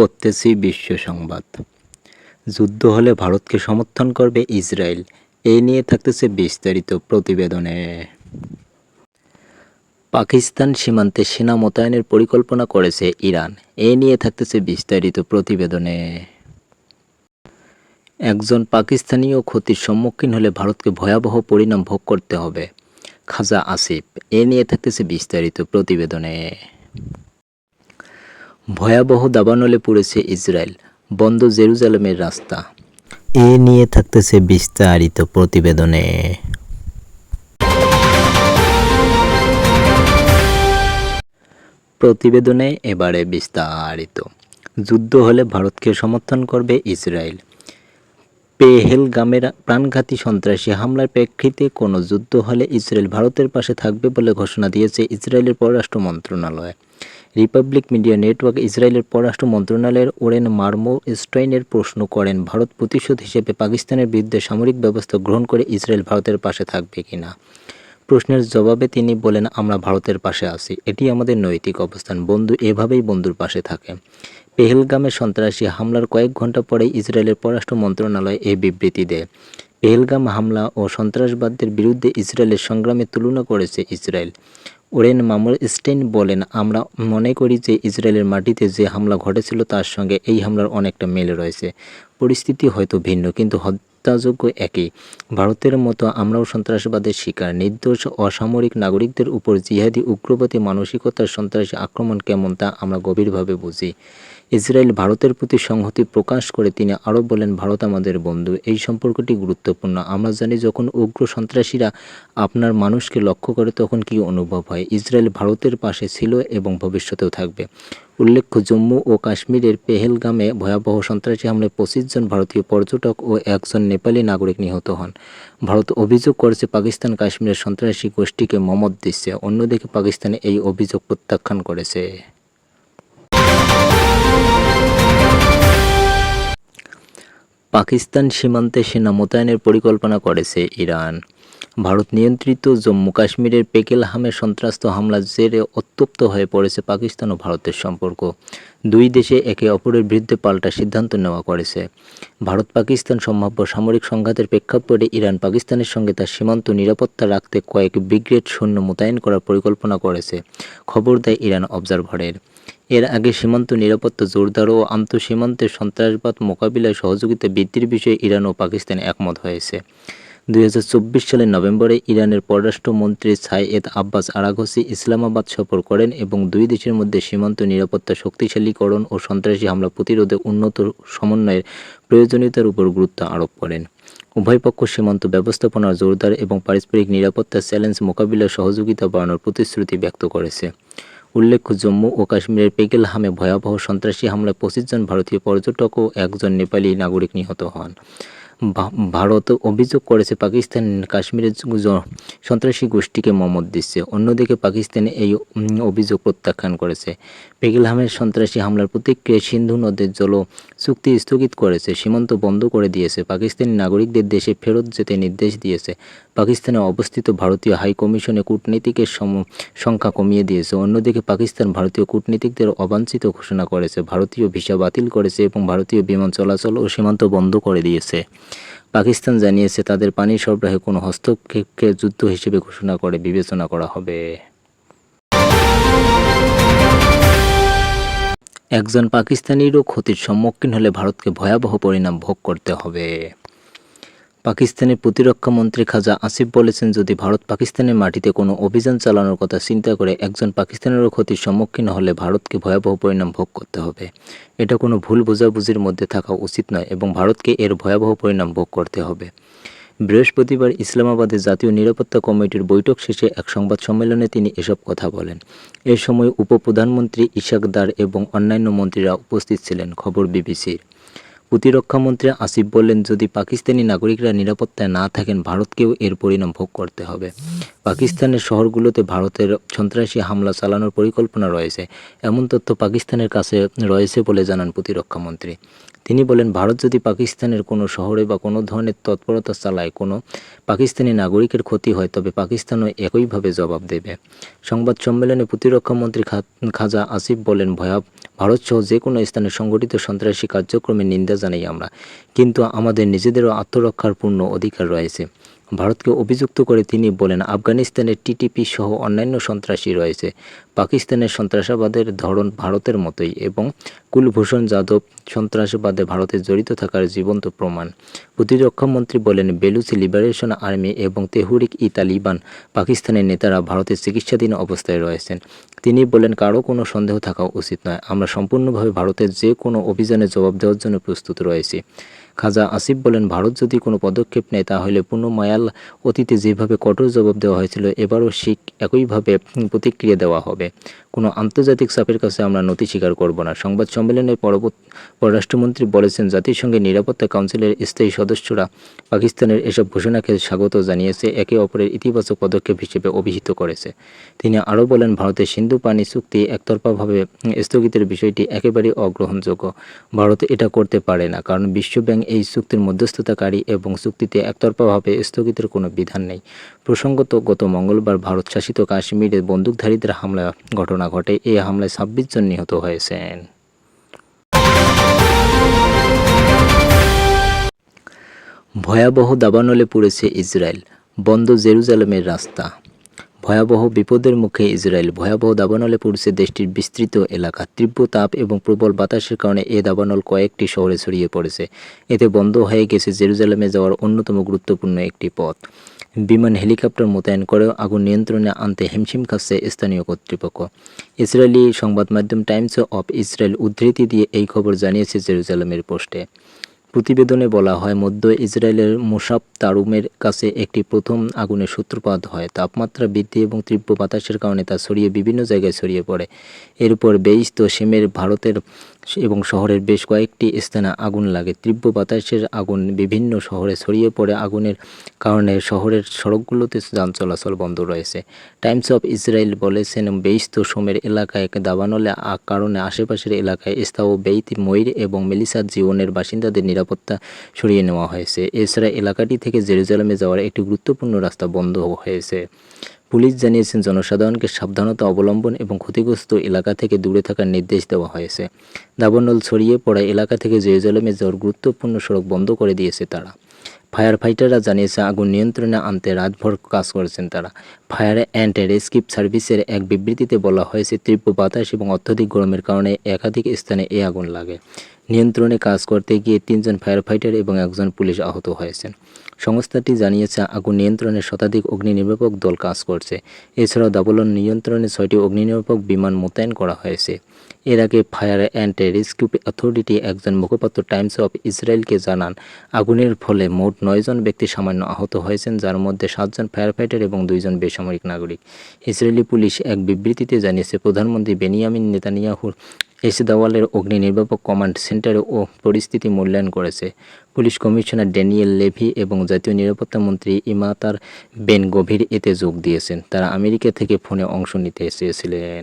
পড়তেছি বিশ্ব সংবাদ। যুদ্ধ হলে ভারতকে সমর্থন করবে ইসরায়েল। এই নিয়ে থাকতেছে বিস্তারিত প্রতিবেদনে। পাকিস্তান সীমান্তে সেনা মোতায়েনের পরিকল্পনা করেছে ইরান। এই নিয়ে থাকতেছে বিস্তারিত প্রতিবেদনে। একজন পাকিস্তানীয় ক্ষতির সম্মুখীন হলে ভারতকে ভয়াবহ পরিণাম ভোগ করতে হবে। খাজা আসিফ, এ নিয়ে থাকতেছে বিস্তারিত প্রতিবেদনে। ভয়াবহ দাবানলে পড়েছে ইসরায়েল বন্ধ জেরুজালেমের রাস্তা। এ নিয়ে থাকতেছে বিস্তারিত প্রতিবেদনে। প্রতিবেদনে এবারে বিস্তারিত। যুদ্ধ হলে ভারতকে সমর্থন করবে ইসরায়েল। পেহেলগামের প্রাণঘাতী সন্ত্রাসী হামলার প্রেক্ষিতে কোনো যুদ্ধ হলে ইসরায়েল ভারতের পাশে থাকবে বলে ঘোষণা দিয়েছে ইসরায়েলের পররাষ্ট্র মন্ত্রণালয়। রিপাবলিক মিডিয়া নেটওয়ার্ক ইসরায়েলের পররাষ্ট্র মন্ত্রণালয়ের ওরেন মার্মো স্ট্রাইনের প্রশ্ন করেন, ভারত প্রতিশোধ হিসেবে পাকিস্তানের বিরুদ্ধে সামরিক ব্যবস্থা গ্রহণ করে ইসরায়েল ভারতের পাশে থাকবে কিনা? প্রশ্নের জবাবে তিনি বলেন, আমরা ভারতের পাশে আছি। এটি আমাদের নৈতিক অবস্থান। বন্ধু এভাবেই বন্ধুর পাশে থাকে। পেহেলগামে সন্ত্রাসী হামলার কয়েক ঘণ্টা পরেই ইসরায়েলের পররাষ্ট্র মন্ত্রণালয় এই বিবৃতি দেয়। পেহেলগাম হামলা ও সন্ত্রাসবাদদের বিরুদ্ধে ইসরায়েলের সংগ্রামে তুলনা করেছে ইসরায়েল। ওরেন মামুর স্টেইন বলেন, আমরা মনে করি যে ইসরায়েলের মাটিতে যে হামলা ঘটেছিল তার সঙ্গে এই হামলার অনেকটা মেল রয়েছে। পরিস্থিতি হয়তো ভিন্ন, কিন্তু হত্যাযোগ্য একই। ভারতের মতো আমরাও সন্ত্রাসবাদের শিকার। নির্দোষ, অসামরিক নাগরিকদের উপর জিহাদি উগ্রবাদী মানসিকতার সন্ত্রাসী আক্রমণ কেমন তা আমরা গভীরভাবে বুঝি। ইসরায়েল ভারতের প্রতি সংহতি প্রকাশ করে তিনি আরও বলেন, ভারত আমাদের বন্ধু। এই সম্পর্কটি গুরুত্বপূর্ণ। আমরা জানি যখন উগ্র সন্ত্রাসীরা আপনার মানুষকে লক্ষ্য করে তখন কি অনুভব হয়। ইসরায়েল ভারতের পাশে ছিল এবং ভবিষ্যতেও থাকবে। উল্লেখ্য, জম্মু ও কাশ্মীরের পেহেলগামে ভয়াবহ সন্ত্রাসী হামলায় পঁচিশ জন ভারতীয় পর্যটক ও একজন নেপালি নাগরিক নিহত হন। ভারত অভিযোগ করেছে, পাকিস্তান কাশ্মীরের সন্ত্রাসী গোষ্ঠীকে মমত দিচ্ছে। অন্যদিকে পাকিস্তান এই অভিযোগ প্রত্যাখ্যান করেছে। পাকিস্তান সীমান্তে সেনা মোতায়েনের পরিকল্পনা করেছে ইরান। ভারত নিয়ন্ত্রিত জম্মু কাশ্মীরের পেকেলহামে সন্ত্রাস্ত হামলার জেরে অত্যপ্ত হয়ে পড়েছে পাকিস্তান ও ভারতের সম্পর্ক। দুই দেশে একে অপরের বিরুদ্ধে পাল্টা সিদ্ধান্ত নেওয়া করেছে। ভারত পাকিস্তান সম্ভাব্য সামরিক সংঘাতের প্রেক্ষাপটে ইরান পাকিস্তানের সঙ্গে তার সীমান্ত নিরাপত্তা রাখতে কয়েক ব্রিগেড সৈন্য মোতায়েন করার পরিকল্পনা করেছে, খবর দেয় ইরান অবজারভারের। এর আগে সীমান্ত নিরাপত্তা জোরদার ও আন্তঃসীমান্তের সন্ত্রাসবাদ মোকাবিলায় সহযোগিতা বৃদ্ধির বিষয়ে ইরান ও পাকিস্তান একমত হয়েছে। দুই হাজার চব্বিশ সালের নভেম্বরে ইরানের পররাষ্ট্রমন্ত্রী সাইয়েদ আব্বাস আরাঘসি ইসলামাবাদ সফর করেন এবং দুই দেশের মধ্যে সীমান্ত নিরাপত্তা শক্তিশালীকরণ ও সন্ত্রাসী হামলা প্রতিরোধে উন্নত সমন্বয়ের প্রয়োজনীয়তার উপর গুরুত্ব আরোপ করেন। উভয় পক্ষ সীমান্ত ব্যবস্থাপনা জোরদার এবং পারস্পরিক নিরাপত্তা চ্যালেঞ্জ মোকাবিলায় সহযোগিতা বাড়ানোর প্রতিশ্রুতি ব্যক্ত করেছে। উল্লেখ্য, জম্মু ও কাশ্মীরের পেগেলহামে ভয়াবহ সন্ত্রাসী হামলায় পঁচিশ জন ভারতীয় পর্যটক ও একজন নেপালি নাগরিক নিহত হন। ভারত অভিযোগ করেছে পাকিস্তান কাশ্মীরের সন্ত্রাসী গোষ্ঠীকে মমত দিচ্ছে। অন্যদিকে পাকিস্তান এই অভিযোগ প্রত্যাখ্যান করেছে। পেগেলহামের সন্ত্রাসী হামলার প্রতিক্রিয়ায় সিন্ধু নদের জল চুক্তি স্থগিত করেছে। সীমান্ত বন্ধ করে দিয়েছে। পাকিস্তানি নাগরিকদের দেশে ফেরত যেতে নির্দেশ দিয়েছে। পাকিস্তানে অবস্থিত ভারতীয় হাই কমিশনে কূটনীতিকের সংখ্যা কমিয়ে দিয়েছে। অন্যদিকে পাকিস্তান ভারতীয় কূটনীতিকদের অবাঞ্ছিত ঘোষণা করেছে। ভারতীয় ভিসা বাতিল করেছে এবং ভারতীয় বিমান চলাচল ও সীমান্ত বন্ধ করে দিয়েছে। পাকিস্তান জানিয়েছে, তাদের পানি সরবরাহে কোনো হস্তক্ষেপকে যুদ্ধ হিসেবে ঘোষণা করে, বিবেচনা করা হবে। একজন পাকিস্তানিরও ক্ষতির সম্মুখীন হলে ভারতকে ভয়াবহ পরিণাম ভোগ করতে হবে। পাকিস্তানের প্রতিরক্ষা মন্ত্রী খাজা আসিফ বলেছেন, যদি ভারত পাকিস্তানের মাটিতে কোনো অভিযান চালানোর কথা চিন্তা করে একজন পাকিস্তানেরও ক্ষতির সম্মুখীন হলে ভারতকে ভয়াবহ পরিণাম ভোগ করতে হবে। এটা কোনো ভুল বোঝাবুঝির মধ্যে থাকা উচিত নয় এবং ভারতকে এর ভয়াবহ পরিণাম ভোগ করতে হবে। বৃহস্পতিবার ইসলামাবাদে জাতীয় নিরাপত্তা কমিটির বৈঠক শেষে এক সংবাদ সম্মেলনে তিনি এসব কথা বলেন। এ সময় উপপ্রধানমন্ত্রী ইশাক দার এবং অন্যান্য মন্ত্রীরা উপস্থিত ছিলেন, খবর বিবিসির। প্রতিরক্ষামন্ত্রী আসিফ বললেন, যদি পাকিস্তানি নাগরিকরা নিরাপত্তায় না থাকেন, ভারতকেও এর পরিণাম ভোগ করতে হবে। পাকিস্তানের শহরগুলোতে ভারতের সন্ত্রাসী হামলা চালানোর পরিকল্পনা রয়েছে। এমন তথ্য পাকিস্তানের কাছে রয়েছে বলে জানান প্রতিরক্ষামন্ত্রী। তিনি বলেন, ভারত যদি পাকিস্তানের কোনো শহরে বা কোনো ধরনের তৎপরতা চালায়, কোনো পাকিস্তানি নাগরিকের ক্ষতি হয়, তবে পাকিস্তানও একইভাবে জবাব দেবে। সংবাদ সম্মেলনে প্রতিরক্ষামন্ত্রী খাজা আসিফ বলেন, ভয়াব, ভারতসহ যে কোনো স্থানে সংগঠিত সন্ত্রাসী কার্যক্রমে নিন্দা জানাই আমরা। কিন্তু আমাদের নিজেদেরও আত্মরক্ষার পূর্ণ অধিকার রয়েছে। ভারতকে অভিযুক্ত করে তিনি বলেন আফগানিস্তানের টিটিপি সহ অন্যান্য সন্ত্রাসী রয়েছে। পাকিস্তানের সন্ত্রাসবাদের ধরন ভারতের মতোই এবং কুলভূষণ যাদব সন্ত্রাসবাদে ভারতে জড়িত থাকার জীবন্ত প্রমাণ। প্রতিরক্ষামন্ত্রী বলেন, বেলুচি লিবারেশন আর্মি এবং তেহরিক ই তালিবান পাকিস্তানের নেতারা ভারতের চিকিৎসাধীন অবস্থায় রয়েছেন। তিনি বলেন, কারও কোনো সন্দেহ থাকা উচিত নয়। আমরা সম্পূর্ণভাবে ভারতের যে কোনো অভিযানে জবাব দেওয়ার জন্য প্রস্তুত রয়েছি। খাজা আসিফ বলেন, ভারত যদি কোনো পদক্ষেপ নেয়, তাহলে পূর্ণ মায়াল অতীতে যেভাবে কঠোর জবাব দেওয়া হয়েছিল, এবারও শিখ একইভাবে প্রতিক্রিয়া দেওয়া হবে। কোনো আন্তর্জাতিক চাপের কাছে আমরা নথি স্বীকার করব না। সংবাদ সম্মেলনে পররাষ্ট্রমন্ত্রী বলেছেন, জাতিসংঘের নিরাপত্তা কাউন্সিলের স্থায়ী সদস্যরা পাকিস্তানের এসব ঘোষণাকে স্বাগত জানিয়েছে, একে অপরের ইতিবাচক পদক্ষেপ হিসেবে অভিহিত করেছে। তিনি আরও বলেন, ভারতের সিন্ধু পানি চুক্তি একতরফাভাবে স্থগিতের বিষয়টি একেবারেই অগ্রহণযোগ্য। ভারত এটা করতে পারে না, কারণ বিশ্বব্যাংক এই চুক্তির মধ্যস্থতাকারী এবং চুক্তিতে একতরফাভাবে স্থগিতের কোনো বিধান নেই। প্রসঙ্গত, গত মঙ্গলবার ভারত শাসিত কাশ্মীরে বন্দুকধারীদের হামলা ঘটনা ঘটে। এই হামলায় ছাব্বিশ জন নিহত হয়েছেন। ভয়াবহ দাবানলে পড়েছে ইসরায়েল। বন্ধ জেরুজালেমের রাস্তা। ভয়াবহ বিপদের মুখে ইসরায়েল ভয়াবহ দাবানলে পড়ছে দেশটির বিস্তৃত এলাকা। তীব্র তাপ এবং প্রবল বাতাসের কারণে এ দাবানল কয়েকটি শহরে ছড়িয়ে পড়েছে। এতে বন্ধ হয়ে গেছে জেরুজালেমে যাওয়ার অন্যতম গুরুত্বপূর্ণ একটি পথ। বিমান হেলিকপ্টার মোতায়েন করেও আগুন নিয়ন্ত্রণে আনতে হিমশিম খাচ্ছে স্থানীয় কর্তৃপক্ষ। ইসরায়েলি সংবাদ মাধ্যম টাইমস অফ ইসরায়েল উদ্ধৃতি দিয়ে এই খবর জানিয়েছে জেরুজালেমের পোস্টে। প্রতিবেদনে বলা হয়, মধ্য ইসরায়েলের মোসাব তারুমের কাছে একটি প্রথম আগুনের সূত্রপাত হয়। তাপমাত্রা বৃদ্ধি এবং তীব্র বাতাসের কারণে তা ছড়িয়ে বিভিন্ন জায়গায় ছড়িয়ে পড়ে। এরপর বেইস্ত সেমের ভারতের এবং শহরের বেশ কয়েকটি স্থানে আগুন লাগে। তীব্র বাতাসের আগুন বিভিন্ন শহরে ছড়িয়ে পড়ে। আগুনের কারণে শহরের সড়কগুলোতে যান চলাচল বন্ধ রয়েছে। টাইমস অফ ইসরায়েল বলেছেন বেইস্ত সোমের এলাকায় দাবানলে কারণে আশেপাশের এলাকায় স্থাও বেইত, ময়ূর এবং মেলিসার জীবনের বাসিন্দাদের নিরাপত্তা সরিয়ে নেওয়া হয়েছে। এছাড়া এলাকাটি থেকে জেরুজালেমে যাওয়ার একটি গুরুত্বপূর্ণ রাস্তা বন্ধ হয়েছে। পুলিশ জানিয়েছেন জনসাধারণকে সাবধানতা অবলম্বন এবং ক্ষতিগ্রস্ত এলাকা থেকে দূরে থাকার নির্দেশ দেওয়া হয়েছে। দাবানল ছড়িয়ে পড়া এলাকা থেকে জেরুজালেমে যাওয়ার গুরুত্বপূর্ণ সড়ক বন্ধ করে দিয়েছে তারা। ফায়ার ফাইটাররা জানিয়েছে, আগুন নিয়ন্ত্রণে আনতে রাতভর কাজ করেছেন তারা। ফায়ার অ্যান্ড রেস্কিউ সার্ভিসের এক বিবৃতিতে বলা হয়েছে, তীব্র বাতাস এবং অত্যধিক গরমের কারণে একাধিক স্থানে এই আগুন লাগে। নিয়ন্ত্রণে কাজ করতে গিয়ে তিনজন ফায়ার ফাইটার এবং একজন পুলিশ আহত হয়েছেন। সংস্থাটি জানিয়েছে, আগুন নিয়ন্ত্রণে শতাধিক অগ্নি নির্বাপক দল কাজ করছে। এছাড়াও দাবলন নিয়ন্ত্রণে ছয়টি অগ্নি নির্বাপক বিমান মোতায়েন করা হয়েছে। এর আগে ফায়ার অ্যান্ড রেস্কিউ অথরিটি একজন মুখপাত্র টাইমস অফ ইসরায়েলকে জানান, আগুনের ফলে মোট নয়জন ব্যক্তি সামান্য আহত হয়েছেন, যার মধ্যে সাতজন ফায়ার ফাইটার এবং দুইজন বেসামরিক নাগরিক। ইসরায়েলি পুলিশ এক বিবৃতিতে জানিয়েছে, প্রধানমন্ত্রী বেনিয়ামিন নেতানিয়াহুর এস দাওয়ালের অগ্নি নির্বাপক কমান্ড সেন্টারে ও পরিস্থিতি মূল্যায়ন করেছে। পুলিশ কমিশনার ড্যানিয়েল লেভি এবং জাতীয় নিরাপত্তা মন্ত্রী ইমাতার বেন গভীর এতে যোগ দিয়েছেন। তারা আমেরিকা থেকে ফোনে অংশ নিতে এসেছিলেন।